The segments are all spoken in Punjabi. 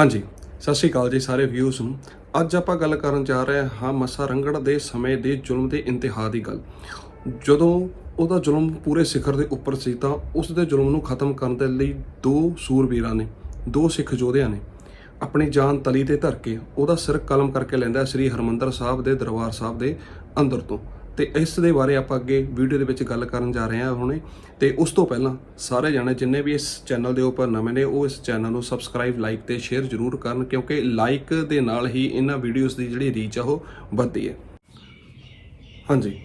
ਹਾਂਜੀ, ਸਤਿ ਸ਼੍ਰੀ ਅਕਾਲ ਜੀ ਸਾਰੇ ਵਿਊਸ ਨੂੰ। ਅੱਜ ਆਪਾਂ ਗੱਲ ਕਰਨ ਜਾ ਰਹੇ ਹਾਂ ਮੱਸਾ ਰੰਗੜ ਦੇ ਸਮੇਂ ਦੇ ਜ਼ੁਲਮ ਦੇ ਇੰਤਹਾ ਦੀ ਗੱਲ। ਜਦੋਂ ਉਹਦਾ ਜ਼ੁਲਮ ਪੂਰੇ ਸਿਖਰ ਦੇ ਉੱਪਰ ਸੀ ਤਾਂ ਉਸ ਦੇ ਜ਼ੁਲਮ ਨੂੰ ਖਤਮ ਕਰਨ ਦੇ ਲਈ ਦੋ ਸੂਰਬੀਰਾਂ ਨੇ, ਦੋ ਸਿੱਖ ਯੋਧਿਆਂ ਨੇ ਆਪਣੀ ਜਾਨ ਤਲੀ ਤੇ ਧਰ ਕੇ ਉਹਦਾ ਸਿਰ ਕਲਮ ਕਰਕੇ ਲੈਂਦਾ ਸ੍ਰੀ ਹਰਮੰਦਰ ਸਾਹਿਬ ਦੇ ਦਰਬਾਰ ਸਾਹਿਬ ਦੇ ਅੰਦਰ ਤੋਂ। ਤੇ ਇਸ ਦੇ ਬਾਰੇ ਆਪਾਂ ਅੱਗੇ ਵੀਡੀਓ ਦੇ ਵਿੱਚ ਗੱਲ ਕਰਨ ਜਾ ਰਹੇ ਹਾਂ ਹੁਣੇ। ਤੇ ਉਸ ਤੋਂ ਪਹਿਲਾਂ ਸਾਰੇ ਜਾਣੇ ਜਿੰਨੇ ਵੀ ਇਸ ਚੈਨਲ ਦੇ ਉੱਪਰ ਨਵੇਂ ਨੇ, ਉਹ ਇਸ ਚੈਨਲ ਨੂੰ ਸਬਸਕ੍ਰਾਈਬ ਲਾਈਕ ਤੇ ਸ਼ੇਅਰ ਜ਼ਰੂਰ ਕਰਨ ਕਿਉਂਕਿ ਲਾਈਕ ਦੇ ਨਾਲ ਹੀ ਇਹਨਾਂ ਵੀਡੀਓਜ਼ ਦੀ ਜਿਹੜੀ ਰੀਚ ਆ ਉਹ ਵੱਧਦੀ ਹੈ। ਹਾਂਜੀ।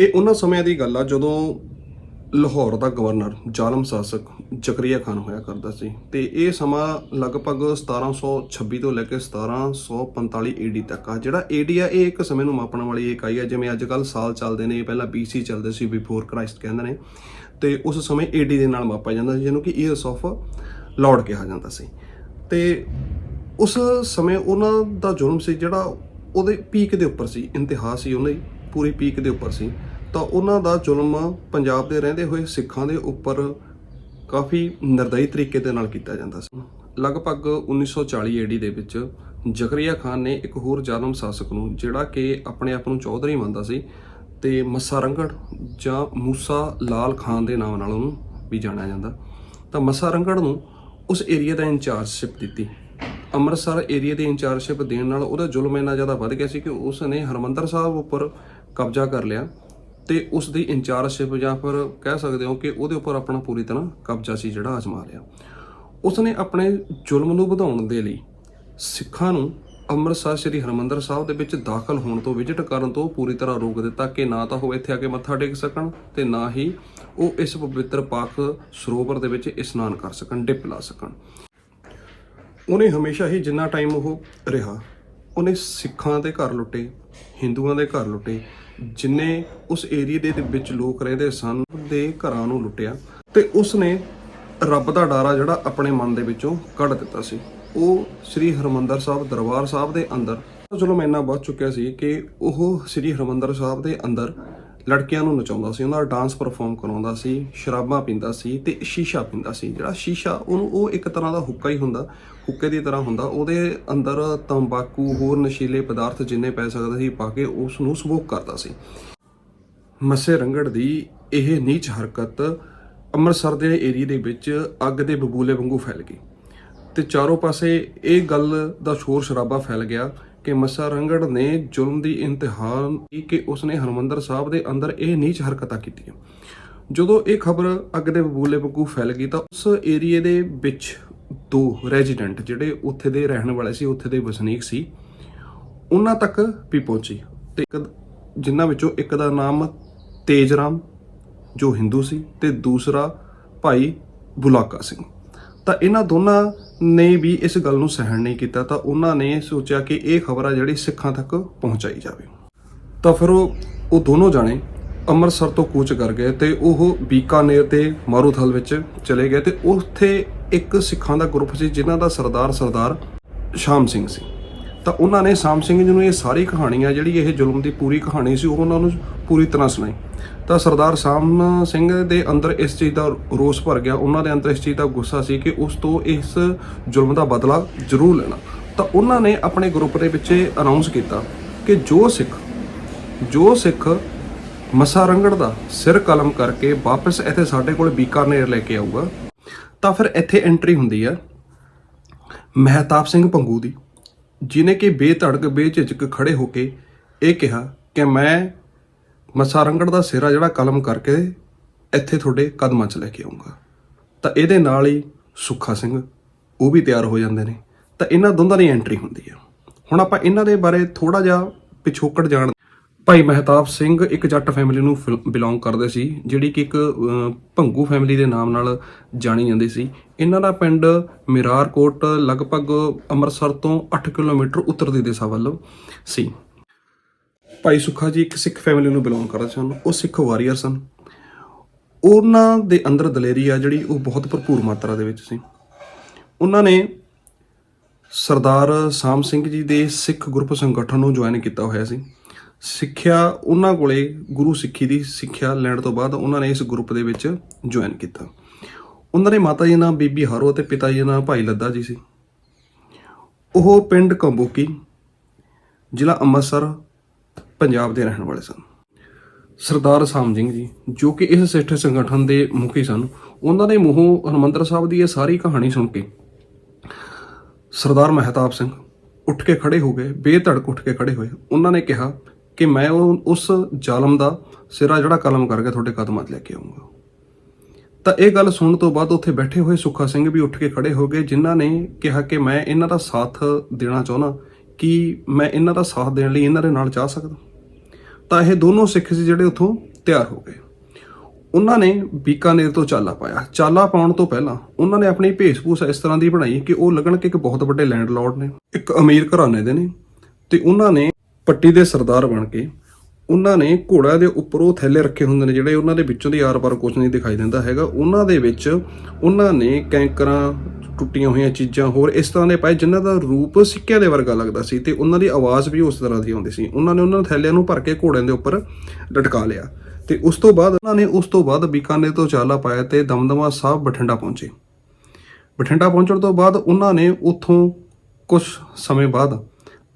ਇਹ ਉਹਨਾਂ ਸਮਿਆਂ ਦੀ ਗੱਲ ਆ ਜਦੋਂ ਲਾਹੌਰ ਦਾ ਗਵਰਨਰ ਜ਼ਾਲਮ ਸ਼ਾਸਕ ਜ਼ਕਰੀਆ ਖਾਨ ਹੋਇਆ ਕਰਦਾ ਸੀ ਤੇ ਇਹ ਸਮਾਂ ਲਗਭਗ 1726 ਤੋਂ ਲੈ ਕੇ 1745 ਏਡੀ ਤੱਕ ਆ। ਜਿਹੜਾ ਏਡੀ ਆ, ਇਹ ਇੱਕ ਸਮੇਂ ਨੂੰ ਮਾਪਣ ਵਾਲੀ ਇਕਾਈ ਆ, ਜਿਵੇਂ ਅੱਜ ਕੱਲ ਸਾਲ ਚੱਲਦੇ ਨੇ, ਪਹਿਲਾਂ BC ਚੱਲਦੇ ਸੀ ਬਿਫੋਰ ਕ੍ਰਾਈਸਟ ਕਹਿੰਦੇ ਨੇ। ਤੇ ਉਸ ਸਮੇਂ ਏਡੀ ਦੇ ਨਾਲ ਮਾਪਿਆ ਜਾਂਦਾ ਸੀ, ਜਿਹਨੂੰ ਕਿ ਈਅਰਸ ਆਫ ਲਾਰਡ ਕਿਹਾ ਜਾਂਦਾ ਸੀ। ਤੇ ਉਸ ਸਮੇਂ ਉਹਨਾਂ ਦਾ ਜੁਰਮ ਸੀ, ਜਿਹੜਾ ਉਹਦੇ ਪੀਕ ਦੇ ਉੱਪਰ ਸੀ ਇੰਤਹਾ ਸੀ, ਉਹਨਾਂ ਦੀ ਪੂਰੀ ਪੀਕ ਦੇ ਉੱਪਰ ਸੀ। ਤਾਂ ਉਹਨਾਂ ਦਾ ਜ਼ੁਲਮ ਪੰਜਾਬ ਦੇ ਰਹਿੰਦੇ ਹੋਏ ਸਿੱਖਾਂ ਦੇ ਉੱਪਰ ਕਾਫੀ ਨਿਰਦਈ ਤਰੀਕੇ ਦੇ ਨਾਲ ਕੀਤਾ ਜਾਂਦਾ ਸੀ। ਲਗਭਗ 1940 ਏਡੀ ਦੇ ਵਿੱਚ ਜ਼ਕਰੀਆ ਖਾਨ ਨੇ ਇੱਕ ਹੋਰ ਜ਼ਾਲਮ ਸ਼ਾਸਕ ਨੂੰ, ਜਿਹੜਾ ਕਿ ਆਪਣੇ ਆਪ ਨੂੰ ਚੌਧਰੀ ਮੰਨਦਾ ਸੀ ਤੇ ਮੱਸਾ ਰੰਗੜ ਜਾਂ ਮੂਸਾ ਲਾਲ ਖਾਨ ਦੇ ਨਾਮ ਨਾਲ ਉਹਨੂੰ ਵੀ ਜਾਣਿਆ ਜਾਂਦਾ। ਤਾਂ ਮੱਸਾ ਰੰਗੜ ਨੂੰ ਉਸ ਏਰੀਆ ਦਾ ਇੰਚਾਰਜਸ਼ਿਪ ਦਿੱਤੀ। ਅੰਮ੍ਰਿਤਸਰ ਏਰੀਆ ਦੀ ਇੰਚਾਰਜਸ਼ਿਪ ਦੇਣ ਨਾਲ ਉਹਦਾ ਜ਼ੁਲਮ ਇੰਨਾ ਜ਼ਿਆਦਾ ਵੱਧ ਗਿਆ ਸੀ ਕਿ ਉਸ ਨੇ ਹਰਮੰਦਰ ਸਾਹਿਬ ਉੱਪਰ ਕਬਜ਼ਾ ਕਰ ਲਿਆ। ਤੇ ਉਸ ਦੀ ਇੰਚਾਰਜਸ਼ਿਪ ਜਾਂ ਫਿਰ ਕਹਿ ਸਕਦੇ ਹੋ ਕਿ ਉਹਦੇ ਉੱਪਰ ਆਪਣਾ ਪੂਰੀ ਤਰ੍ਹਾਂ ਕਬਜ਼ਾ ਸੀ ਜਿਹੜਾ ਅਜਮਾ ਲਿਆ। ਉਸ ਨੇ ਆਪਣੇ ਜ਼ੁਲਮ ਨੂੰ ਵਧਾਉਣ ਦੇ ਲਈ ਸਿੱਖਾਂ ਨੂੰ ਅੰਮ੍ਰਿਤਸਰ ਸ੍ਰੀ ਹਰਮੰਦਰ ਸਾਹਿਬ ਦੇ ਵਿੱਚ ਦਾਖਲ ਹੋਣ ਤੋਂ ਵਿਜ਼ਿਟ ਕਰਨ ਤੋਂ ਪੂਰੀ ਤਰ੍ਹਾਂ ਰੋਕ ਦਿੱਤਾ ਕਿ ਨਾ ਤਾਂ ਉਹ ਇੱਥੇ ਆ ਕੇ ਮੱਥਾ ਟੇਕ ਸਕਣ ਤੇ ਨਾ ਹੀ ਉਹ ਇਸ ਪਵਿੱਤਰ ਪਾਕ ਸਰੋਵਰ ਦੇ ਵਿੱਚ ਇਸ਼ਨਾਨ ਕਰ ਸਕਣ, ਡਿਪ ਲਾ ਸਕਣ। ਉਹਨੇ ਹਮੇਸ਼ਾ ਹੀ ਜਿੰਨਾ ਟਾਈਮ ਉਹ ਰਿਹਾ, ਉਹਨੇ ਸਿੱਖਾਂ ਦੇ ਘਰ ਲੁੱਟੇ ਹਿੰਦੂਆਂ ਦੇ ਘਰ ਲੁੱਟੇ, ਜਿੰਨੇ ਉਸ ਏਰੀਏ ਦੇ ਵਿੱਚ ਲੋਕ ਰਹਿੰਦੇ ਸਨ, ਦੇ ਘਰਾਂ ਨੂੰ ਲੁੱਟਿਆ ਤੇ ਉਸ ਨੇ ਰੱਬ ਦਾ ਡਾਰਾ ਜਿਹੜਾ ਆਪਣੇ ਮਨ ਦੇ ਵਿੱਚੋਂ ਕੱਢ ਦਿੱਤਾ ਸੀ। ਉਹ ਸ੍ਰੀ ਹਰਮੰਦਰ ਸਾਹਿਬ ਦਰਬਾਰ ਸਾਹਿਬ ਦੇ ਅੰਦਰ, ਚਲੋ ਮੈਂ ਇੰਨਾ ਵੱਧ ਚੁੱਕਿਆ ਸੀ ਕਿ ਉਹ ਸ੍ਰੀ ਹਰਮੰਦਰ ਸਾਹਿਬ ਦੇ ਅੰਦਰ ਲੜਕੀਆਂ ਨੂੰ ਨਚਾਉਂਦਾ ਸੀ, ਉਹਨਾਂ ਦਾ ਡਾਂਸ ਪਰਫਾਰਮ ਕਰਾਉਂਦਾ ਸੀ, ਸ਼ਰਾਬਾਂ ਪੀਂਦਾ ਸੀ ਤੇ ਸ਼ੀਸ਼ਾ ਪੀਂਦਾ ਸੀ। ਜਿਹੜਾ ਸ਼ੀਸ਼ਾ, ਉਹਨੂੰ ਉਹ ਇੱਕ ਤਰ੍ਹਾਂ ਦਾ ਹੁੱਕਾ ਹੀ ਹੁੰਦਾ, ਹੁੱਕੇ ਦੀ ਤਰ੍ਹਾਂ ਹੁੰਦਾ। ਉਹਦੇ ਅੰਦਰ ਤੰਬਾਕੂ, ਹੋਰ ਨਸ਼ੀਲੇ ਪਦਾਰਥ ਜਿੰਨੇ ਪੈ ਸਕਦੇ ਸੀ, ਪਾ ਕੇ ਉਸ ਨੂੰ ਸਮੋਕ ਕਰਦਾ ਸੀ। ਮੱਸੇ ਰੰਗੜ ਦੀ ਇਹ ਨੀਚ ਹਰਕਤ ਅੰਮ੍ਰਿਤਸਰ ਦੇ ਏਰੀਆ ਦੇ ਵਿੱਚ ਅੱਗ ਦੇ ਬਬੂਲੇ ਵਾਂਗੂ ਫੈਲ ਗਈ। ਤੇ ਚਾਰੋਂ ਪਾਸੇ ਇਹ ਗੱਲ ਦਾ ਸ਼ੋਰ ਸ਼ਰਾਬਾ ਫੈਲ ਗਿਆ ਕਿ ਮੱਸਾ ਰੰਗੜ ਨੇ ਜ਼ੁਲਮ ਦੀ ਇੰਤਹਾ ਕੀ ਕਿ ਉਸਨੇ ਹਰਮੰਦਰ ਸਾਹਿਬ ਦੇ ਅੰਦਰ ਇਹ ਨੀਚ ਹਰਕਤਾਂ ਕੀਤੀਆਂ। ਜਦੋਂ ਇਹ ਖਬਰ ਅੱਗ ਦੇ ਬਬੂਲੇ ਵਾਂਗੂ ਫੈਲ ਗਈ ਤਾਂ ਉਸ ਏਰੀਏ ਦੇ ਵਿੱਚ ਦੋ ਰੈਜ਼ੀਡੈਂਟ ਜਿਹੜੇ ਉੱਥੇ ਦੇ ਰਹਿਣ ਵਾਲੇ ਸੀ, ਉੱਥੇ ਦੇ ਵਸਨੀਕ ਸੀ, ਉਹਨਾਂ ਤੱਕ ਵੀ ਪਹੁੰਚੀ। ਤੇ ਇੱਕ ਜਿਨ੍ਹਾਂ ਵਿੱਚੋਂ ਇੱਕ ਦਾ ਨਾਮ ਤੇਜਰਾਮ, ਜੋ ਹਿੰਦੂ ਸੀ, ਤੇ ਦੂਸਰਾ ਭਾਈ ਬੁਲਾਕਾ ਸਿੰਘ। ਤਾਂ ਇਹਨਾਂ ਦੋਨਾਂ ਨੇ ਵੀ ਇਸ ਗੱਲ ਨੂੰ ਸਹਿਣ ਨਹੀਂ ਕੀਤਾ, ਤਾਂ ਉਹਨਾਂ ਨੇ ਸੋਚਿਆ ਕਿ ਇਹ ਖਬਰ ਆ ਜਿਹੜੀ ਸਿੱਖਾਂ ਤੱਕ ਪਹੁੰਚਾਈ ਜਾਵੇ। ਤਾਂ ਫਿਰ ਉਹ ਉਹ ਦੋਨੋਂ ਜਾਣੇ ਅੰਮ੍ਰਿਤਸਰ ਤੋਂ ਕੂਚ ਕਰ ਗਏ ਤੇ ਉਹ ਬੀਕਾਨੇਰ ਤੇ ਮਾਰੂਥਲ ਵਿੱਚ ਚਲੇ ਗਏ ਤੇ ਉੱਥੇ ਇੱਕ ਸਿੱਖਾਂ ਦਾ ਗਰੁੱਪ ਸੀ ਜਿਨ੍ਹਾਂ ਦਾ ਸਰਦਾਰ ਸਰਦਾਰ ਸ਼ਾਮ ਸਿੰਘ ਸੀ। ਤਾਂ ਉਹਨਾਂ ਨੇ ਸ਼ਾਮ ਸਿੰਘ ਜੀ ਨੂੰ ਇਹ ਸਾਰੀ ਕਹਾਣੀਆਂ ਜਿਹੜੀ ਇਹ ਜ਼ੁਲਮ ਦੀ ਪੂਰੀ ਕਹਾਣੀ ਸੀ, ਉਹ ਉਹਨਾਂ ਨੂੰ ਪੂਰੀ ਤਰ੍ਹਾਂ ਸੁਣਾਈ। ਤਾਂ ਸਰਦਾਰ ਸ਼ਾਮ ਸਿੰਘ ਦੇ ਅੰਦਰ ਇਸ ਚੀਜ਼ ਦਾ ਰੋਸ ਭਰ ਗਿਆ। ਉਹਨਾਂ ਦੇ ਅੰਦਰ ਇਸ ਚੀਜ਼ ਦਾ ਗੁੱਸਾ ਸੀ ਕਿ ਉਸ ਤੋਂ ਇਸ ਜ਼ੁਲਮ ਦਾ ਬਦਲਾ ਜ਼ਰੂਰ ਲੈਣਾ। ਤਾਂ ਉਹਨਾਂ ਨੇ ਆਪਣੇ ਗਰੁੱਪ ਦੇ ਵਿੱਚ ਅਨਾਉਂਸ ਕੀਤਾ ਕਿ ਜੋ ਸਿੱਖ ਜੋ ਸਿੱਖ ਮਸਾ ਰੰਗੜ ਦਾ ਸਿਰ ਕਲਮ ਕਰਕੇ ਵਾਪਸ ਇੱਥੇ ਸਾਡੇ ਕੋਲ ਬੀਕਾਨੇਰ ਲੈ ਕੇ ਆਊਗਾ, ਤਾਂ ਫਿਰ ਇੱਥੇ ਐਂਟਰੀ ਹੁੰਦੀ ਹੈ ਮਹਿਤਾਬ ਸਿੰਘ ਪੰਗੂ ਦੀ। ਜਿਨੇ ਕਿ ਬੇਧੜਕ, ਬੇਝਿਜਕ ਖੜੇ ਹੋ ਕੇ ਇਹ ਕਿਹਾ ਕਿ ਮੈਂ ਮਸਾ ਰੰਗੜ ਦਾ ਸਿਰਾ ਜਿਹੜਾ ਕਲਮ ਕਰਕੇ ਇੱਥੇ ਤੁਹਾਡੇ ਕਦਮਾਂ 'ਚ ਲੈ ਕੇ ਆਉਂਗਾ। ਤਾਂ ਇਹਦੇ ਨਾਲ ਹੀ ਸੁੱਖਾ ਸਿੰਘ, ਉਹ ਵੀ ਤਿਆਰ ਹੋ ਜਾਂਦੇ ਨੇ। ਤਾਂ ਇਹਨਾਂ ਦੋਨਾਂ ਦੀ ਐਂਟਰੀ ਹੁੰਦੀ ਹੈ ਹੁਣ ਆਪਾਂ ਇਹਨਾਂ ਦੇ ਬਾਰੇ ਥੋੜਾ ਜਿਹਾ ਪਿਛੋਕੜ ਜਾਣ ਭਾਈ ਮਹਿਤਾਬ ਸਿੰਘ ਇੱਕ ਜੱਟ ਫੈਮਿਲੀ ਨੂੰ ਬਿਲੋਂਗ ਕਰਦੇ ਸੀ, ਜਿਹੜੀ ਕਿ ਇੱਕ ਭੰਗੂ ਫੈਮਿਲੀ ਦੇ ਨਾਮ ਨਾਲ ਜਾਣੀ ਜਾਂਦੀ ਸੀ। ਇਹਨਾਂ ਦਾ ਪਿੰਡ ਮਿਰਾਰਕੋਟ, ਲਗਭਗ ਅੰਮ੍ਰਿਤਸਰ ਤੋਂ 8 ਕਿਲੋਮੀਟਰ ਉੱਤਰ ਦੀ ਦਿਸ਼ਾ ਵੱਲ ਸੀ। ਭਾਈ ਸੁੱਖਾ ਜੀ ਇੱਕ ਸਿੱਖ ਫੈਮਿਲੀ ਨੂੰ ਬਿਲੋਂਗ ਕਰਦੇ ਸਨ, ਉਹ ਸਿੱਖ ਵਾਰੀਅਰ ਸਨ। ਉਹਨਾਂ ਦੇ ਅੰਦਰ ਦਲੇਰੀ ਆ ਜਿਹੜੀ, ਉਹ ਬਹੁਤ ਭਰਪੂਰ ਮਾਤਰਾ ਦੇ ਵਿੱਚ ਸੀ। ਉਹਨਾਂ ਨੇ ਸਰਦਾਰ ਸਾਮ ਸਿੰਘ ਜੀ ਦੇ ਸਿੱਖ ਗਰੁੱਪ ਸੰਗਠਨ ਨੂੰ ਜੁਆਇਨ ਕੀਤਾ ਹੋਇਆ ਸੀ। ਸਿੱਖਿਆ ਉਹਨਾਂ ਕੋਲੇ, ਗੁਰੂ ਸਿੱਖੀ ਦੀ ਸਿੱਖਿਆ ਲੈਣ ਤੋਂ ਬਾਅਦ ਉਹਨਾਂ ਨੇ ਇਸ ਗਰੁੱਪ ਦੇ ਵਿੱਚ ਜੁਆਇਨ ਕੀਤਾ। ਉਹਨਾਂ ਦੇ ਮਾਤਾ ਜੀ ਦਾ ਬੀਬੀ ਹਾਰੋ ਅਤੇ ਪਿਤਾ ਜੀ ਦਾ ਭਾਈ ਲੱਦਾ ਜੀ ਸੀ। ਉਹ ਪਿੰਡ ਕੰਬੋਕੀ, ਜ਼ਿਲ੍ਹਾ ਅੰਮ੍ਰਿਤਸਰ, ਪੰਜਾਬ ਦੇ ਰਹਿਣ ਵਾਲੇ ਸਨ। ਸਰਦਾਰ ਸਾਮ ਸਿੰਘ ਜੀ, ਜੋ ਕਿ ਇਸ ਸਿੱਖ ਸੰਗਠਨ ਦੇ ਮੁਖੀ ਸਨ, ਉਹਨਾਂ ਦੇ ਮੂੰਹੋਂ ਹਰਮੰਦਰ ਸਾਹਿਬ ਦੀ ਇਹ ਸਾਰੀ ਕਹਾਣੀ ਸੁਣ ਕੇ ਸਰਦਾਰ ਮਹਿਤਾਬ ਸਿੰਘ ਉੱਠ ਕੇ ਖੜੇ ਹੋ ਗਏ, ਬੇਧੜਕ ਉੱਠ ਕੇ ਖੜੇ ਹੋਏ। ਉਹਨਾਂ ਨੇ ਕਿਹਾ ਕਿ ਮੈਂ ਉਹ ਉਸ ਜ਼ਾਲਮ ਦਾ ਸਿਰਾ ਜਿਹੜਾ ਕਲਮ ਕਰਕੇ ਤੁਹਾਡੇ ਕਦਮਾਂ 'ਚ ਲੈ ਕੇ ਆਉਂਗਾ। ਤਾਂ ਇਹ ਗੱਲ ਸੁਣਨ ਤੋਂ ਬਾਅਦ ਉੱਥੇ ਬੈਠੇ ਹੋਏ ਸੁੱਖਾ ਸਿੰਘ ਵੀ ਉੱਠ ਕੇ ਖੜੇ ਹੋ ਗਏ, ਜਿਨ੍ਹਾਂ ਨੇ ਕਿਹਾ ਕਿ ਮੈਂ ਇਹਨਾਂ ਦਾ ਸਾਥ ਦੇਣਾ ਚਾਹੁੰਦਾ, ਕਿ ਮੈਂ ਇਹਨਾਂ ਦਾ ਸਾਥ ਦੇਣ ਲਈ ਇਹਨਾਂ ਦੇ ਨਾਲ ਜਾ ਸਕਦਾ। ਤਾਂ ਇਹ ਦੋਨੋਂ ਸਿੱਖ ਸੀ ਜਿਹੜੇ ਉੱਥੋਂ ਤਿਆਰ ਹੋ ਗਏ। ਉਹਨਾਂ ਨੇ ਬੀਕਾਨੇਰ ਤੋਂ ਚਾਲਾ ਪਾਇਆ। ਚਾਲਾ ਪਾਉਣ ਤੋਂ ਪਹਿਲਾਂ ਉਹਨਾਂ ਨੇ ਆਪਣੀ ਭੇਸ਼ ਭੂਸ ਇਸ ਤਰ੍ਹਾਂ ਦੀ ਬਣਾਈ ਕਿ ਉਹ ਲੱਗਣ ਕਿ ਇੱਕ ਬਹੁਤ ਵੱਡੇ ਲੈਂਡਲੌਰਡ ਨੇ, ਇੱਕ ਅਮੀਰ ਘਰਾਣੇ ਦੇ ਨੇ, ਤੇ ਉਹਨਾਂ ਨੇ ਪੱਟੀ ਦੇ ਸਰਦਾਰ ਬਣ ਕੇ ਉਹਨਾਂ ਨੇ ਘੋੜਾ ਦੇ ਉੱਪਰ ਉਹ ਥੈਲੇ ਰੱਖੇ ਹੁੰਦੇ ਨੇ ਜਿਹੜੇ ਉਹਨਾਂ ਦੇ ਵਿੱਚੋਂ ਦੀ ਆਰ-ਪਾਰ ਕੁਝ ਨਹੀਂ ਦਿਖਾਈ ਦਿੰਦਾ ਹੈਗਾ। ਉਹਨਾਂ ਦੇ ਵਿੱਚ ਉਹਨਾਂ ਨੇ ਕੈਂਕਰਾਂ, ਟੁੱਟੀਆਂ ਹੋਈਆਂ ਚੀਜ਼ਾਂ, ਹੋਰ ਇਸ ਤਰ੍ਹਾਂ ਦੇ ਪਾਏ ਜਿਨ੍ਹਾਂ ਦਾ ਰੂਪ ਸਿੱਕਿਆਂ ਦੇ ਵਰਗਾ ਲੱਗਦਾ ਸੀ ਤੇ ਉਹਨਾਂ ਦੀ ਆਵਾਜ਼ ਵੀ ਉਸ ਤਰ੍ਹਾਂ ਦੀ ਆਉਂਦੀ ਸੀ। ਉਹਨਾਂ ਨੇ ਉਹਨਾਂ ਥੈਲਿਆਂ ਨੂੰ ਭਰ ਕੇ ਘੋੜਿਆਂ ਦੇ ਉੱਪਰ ਲਟਕਾ ਲਿਆ ਤੇ ਉਸ ਤੋਂ ਬਾਅਦ ਉਹਨਾਂ ਨੇ ਉਸ ਤੋਂ ਬਾਅਦ ਬੀਕਾਨੇ ਤੋਂ ਚਾਲਾ ਪਾਇਆ ਤੇ ਦਮਦਮਾ ਸਾਹਿਬ ਬਠਿੰਡਾ ਪਹੁੰਚੇ। ਬਠਿੰਡਾ ਪਹੁੰਚਣ ਤੋਂ ਬਾਅਦ ਉਹਨਾਂ ਨੇ ਉੱਥੋਂ ਕੁਝ ਸਮੇਂ ਬਾਅਦ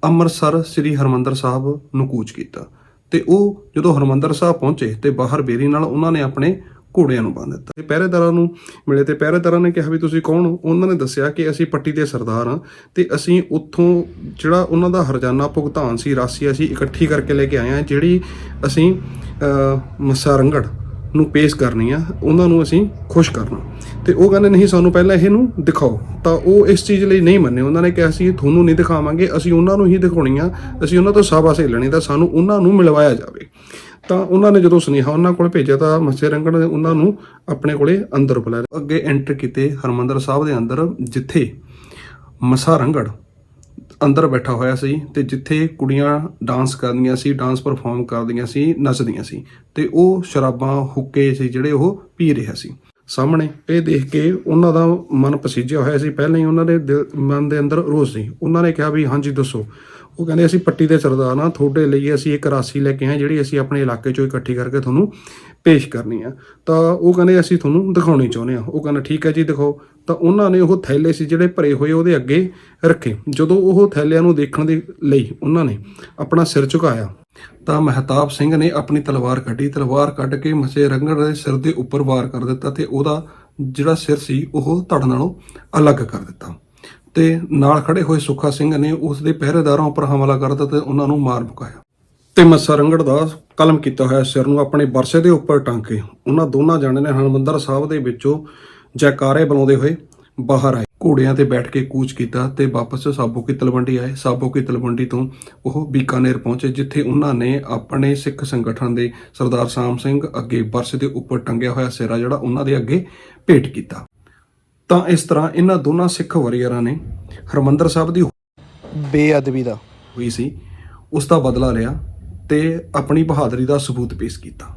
ਅੰਮ੍ਰਿਤਸਰ ਸ੍ਰੀ ਹਰਮੰਦਰ ਸਾਹਿਬ ਨੂੰ ਕੂਚ ਕੀਤਾ ਤੇ ਉਹ ਜਦੋਂ ਹਰਮੰਦਰ ਸਾਹਿਬ ਪਹੁੰਚੇ ਤੇ ਬਾਹਰ ਬੇਰੀ ਨਾਲ ਉਹਨਾਂ ਨੇ ਆਪਣੇ ਘੋੜਿਆਂ ਨੂੰ ਬੰਨ੍ਹ ਦਿੱਤਾ। ਤੇ ਪਹਿਰੇਦਾਰਾਂ ਨੂੰ ਮਿਲੇ ਤੇ ਪਹਿਰੇਦਾਰਾਂ ਨੇ ਕਿਹਾ ਵੀ ਤੁਸੀਂ ਕੌਣ? ਹੋ ਉਹਨਾਂ ਨੇ ਦੱਸਿਆ ਕਿ ਅਸੀਂ ਪੱਟੀ ਦੇ ਸਰਦਾਰ ਹਾਂ ਤੇ ਅਸੀਂ ਉੱਥੋਂ ਜਿਹੜਾ ਉਹਨਾਂ ਦਾ ਹਰਜਾਨਾ ਭੁਗਤਾਨ ਸੀ ਰਾਸ਼ੀ ਅਸੀਂ ਇਕੱਠੀ ਕਰਕੇ ਲੈ ਕੇ ਆਏ ਹਾਂ ਜਿਹੜੀ ਅਸੀਂ ਅਹ, ਮੱਸਾ ਰੰਗੜ ਨੂੰ ਪੇਸ਼ ਕਰਨੀ ਆ, ਉਹਨਾਂ ਨੂੰ ਅਸੀਂ ਖੁਸ਼ ਕਰਨਾ। ਤੇ ਉਹ ਕਹਿੰਦੇ, ਨਹੀਂ, ਸਾਨੂੰ ਪਹਿਲਾਂ ਇਹਨੂੰ ਦਿਖਾਓ। ਤਾਂ ਉਹ ਇਸ ਚੀਜ਼ ਲਈ ਨਹੀਂ ਮੰਨੇ। ਉਹਨਾਂ ਨੇ ਕਿਹਾ ਸੀ, ਤੁਹਾਨੂੰ ਨਹੀਂ ਦਿਖਾਵਾਂਗੇ, ਅਸੀਂ ਉਹਨਾਂ ਨੂੰ ਹੀ ਦਿਖਾਉਣੀ ਆ। ਅਸੀਂ ਉਹਨਾਂ ਤੋਂ ਸ਼ਾਬਾਸ਼ ਲੈਣੀ, ਤਾਂ ਸਾਨੂੰ ਉਹਨਾਂ ਨੂੰ ਮਿਲਵਾਇਆ ਜਾਵੇ। ਤਾਂ ਉਹਨਾਂ ਨੇ ਜਦੋਂ ਸੁਨੇਹਾ ਉਹਨਾਂ ਕੋਲ ਭੇਜਿਆ, ਤਾਂ ਮੱਸੇ ਰੰਗੜ ਨੇ ਉਹਨਾਂ ਨੂੰ ਆਪਣੇ ਕੋਲੇ ਅੰਦਰ ਬੁਲਾਇਆ। ਅੱਗੇ ਐਂਟਰ ਕੀਤੇ ਹਰਮੰਦਰ ਸਾਹਿਬ ਦੇ ਅੰਦਰ, ਜਿੱਥੇ ਮਸਾ ਰੰਗੜ ਅੰਦਰ ਬੈਠਾ ਹੋਇਆ ਸੀ ਤੇ ਜਿੱਥੇ ਕੁੜੀਆਂ ਡਾਂਸ ਕਰਦੀਆਂ ਸੀ ਡਾਂਸ ਪਰਫਾਰਮ ਕਰਦੀਆਂ ਸੀ, ਨੱਚਦੀਆਂ ਸੀ ਤੇ ਉਹ ਸ਼ਰਾਬਾਂ, ਹੁੱਕੇ ਸੀ ਜਿਹੜੇ ਉਹ ਪੀ ਰਿਹਾ ਸੀ। ਸਾਹਮਣੇ ਇਹ ਦੇਖ ਕੇ ਉਹਨਾਂ ਦਾ ਮਨ ਪਸੀਜਿਆ ਹੋਇਆ ਸੀ। ਪਹਿਲਾਂ ਹੀ ਉਹਨਾਂ ਦੇ ਦਿਲ, ਮਨ ਦੇ ਅੰਦਰ ਰੋਸ ਸੀ। ਉਹਨਾਂ ਨੇ ਕਿਹਾ ਵੀ, ਹਾਂਜੀ, ਦੱਸੋ। ਉਹ ਕਹਿੰਦੇ, ਅਸੀਂ ਪੱਟੀ ਦੇ ਸਰਦਾਰ ਹਾਂ। ਤੁਹਾਡੇ ਲਈ ਅਸੀਂ ਇੱਕ ਰਾਸ਼ੀ ਲੈ ਕੇ ਆਏ, ਜਿਹੜੀ ਅਸੀਂ ਆਪਣੇ ਇਲਾਕੇ ਚੋਂ ਇਕੱਠੀ ਕਰਕੇ ਤੁਹਾਨੂੰ ਪੇਸ਼ ਕਰਨੀ ਆ। ਤਾਂ ਉਹ ਕਹਿੰਦੇ, ਅਸੀਂ ਤੁਹਾਨੂੰ ਦਿਖਾਉਣੀ ਚਾਹੁੰਦੇ ਆ ਉਹ ਕਹਿੰਦਾ, ਠੀਕ ਹੈ ਜੀ, ਦਿਖਾਓ। ਤਾਂ ਉਹਨਾਂ ਨੇ ਉਹ ਥੈਲੇ ਸੀ ਜਿਹੜੇ ਭਰੇ ਹੋਏ ਉਹਦੇ ਅੱਗੇ ਰੱਖੇ। ਜਦੋਂ ਉਹ ਥੈਲਿਆਂ ਨੂੰ ਦੇਖਣ ਦੇ ਲਈ ਉਹਨਾਂ ਨੇ ਆਪਣਾ ਸਿਰ ਝੁਕਾਇਆ, ਤਾਂ ਮਹਿਤਾਬ ਸਿੰਘ ਨੇ ਆਪਣੀ ਤਲਵਾਰ ਕੱਢੀ। ਤਲਵਾਰ ਕੱਢ ਕੇ ਮਸੇ ਰੰਗੜ ਦੇ ਸਿਰ ਦੇ ਉੱਪਰ ਵਾਰ ਕਰ ਦਿੱਤਾ ਤੇ ਉਹਦਾ ਜਿਹੜਾ ਸਿਰ ਸੀ ਉਹ ਧੜ ਨਾਲੋਂ ਅਲੱਗ ਕਰ ਦਿੱਤਾ। ਤੇ ਨਾਲ ਖੜੇ ਹੋਏ ਸੁੱਖਾ ਸਿੰਘ ਨੇ ਉਸ ਦੇ ਪਹਿਰੇਦਾਰਾਂ ਉੱਪਰ ਹਮਲਾ ਕਰ ਦਿੱਤਾ ਤੇ ਉਹਨਾਂ ਨੂੰ ਮਾਰ ਮੁਕਾਇਆ। ਤੇ ਮੱਸਾ ਰੰਗੜ ਦਾ ਕਲਮ ਕੀਤਾ ਹੋਇਆ ਸਿਰ ਨੂੰ ਆਪਣੇ ਬਰਸੇ ਦੇ ਉੱਪਰ ਟਾਂਕੇ। ਉਹਨਾਂ ਦੋਨਾਂ ਜਾਣੇ ਨੇ ਹਰਮੰਦਰ ਸਾਹਿਬ ਦੇ ਵਿੱਚੋਂ ਜੈਕਾਰੇ ਬੁਲਾਉਂਦੇ ਹੋਏ ਬਾਹਰ ਆਏ। ਘੋੜਿਆਂ ਤੇ ਬੈਠ ਕੇ ਕੂਚ ਕੀਤਾ ਤੇ ਵਾਪਸ ਸਾਬੋ ਕੀ ਤਲਵੰਡੀ ਆਏ। ਸਾਬੋ ਕੀ ਤਲਵੰਡੀ ਤੋਂ ਉਹ ਬੀਕਾਨੇਰ ਪਹੁੰਚੇ, ਜਿੱਥੇ ਉਹਨਾਂ ਨੇ ਆਪਣੇ ਸਿੱਖ ਸੰਗਠਨ ਦੇ ਸਰਦਾਰ ਸਾਮ ਸਿੰਘ ਅੱਗੇ ਬਰਸ ਦੇ ਉੱਪਰ ਟੰਗਿਆ ਹੋਇਆ ਸਿਰਾ ਜਿਹੜਾ ਉਹਨਾਂ ਦੇ ਅੱਗੇ ਭੇਟ ਕੀਤਾ। ਤਾਂ ਇਸ ਤਰ੍ਹਾਂ ਇਹਨਾਂ ਦੋਨਾਂ ਸਿੱਖ ਵਾਰੀਅਰਾਂ ਨੇ ਹਰਮੰਦਰ ਸਾਹਿਬ ਦੀ ਬੇਅਦਬੀ ਦਾ ਹੋਈ ਸੀ, ਉਸ ਦਾ ਬਦਲਾ ਲਿਆ ਤੇ ਆਪਣੀ ਬਹਾਦਰੀ ਦਾ ਸਬੂਤ ਪੇਸ਼ ਕੀਤਾ।